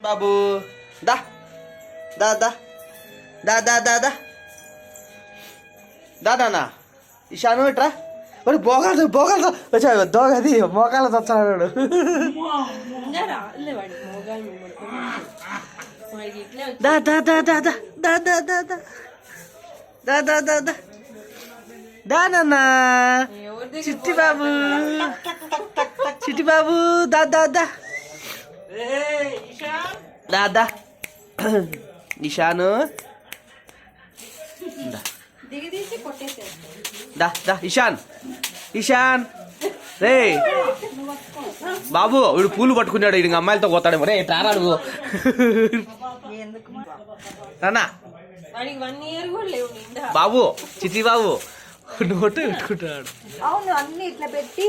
బాబు దా దా దా దా దా దా దా దా నాన్న ఇషాను ఇట్రా మరి బోగాలు బోగాలు వచ్చా దోగది మోకాలు తచ్చాడు దా దా దా దా దా దా దా దా దా దా దా దా దా దా నాన్న చిట్టి బాబు చిట్టి బాబు దా దా దా దాదా ఇషాను దా దా ఇషాన్ ఇషాన్ రే బాబు వీడు పూలు పట్టుకున్నాడు. ఇది అమ్మాయిలతో పోతాడు రే తారా నువ్వు. రానా. బాబు చిచి బాబు. నోటు పెట్టుకుంటున్నాడు. అవును అన్ని ఇట్లా పెట్టి.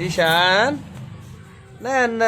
ఈశాన్. నాన్న.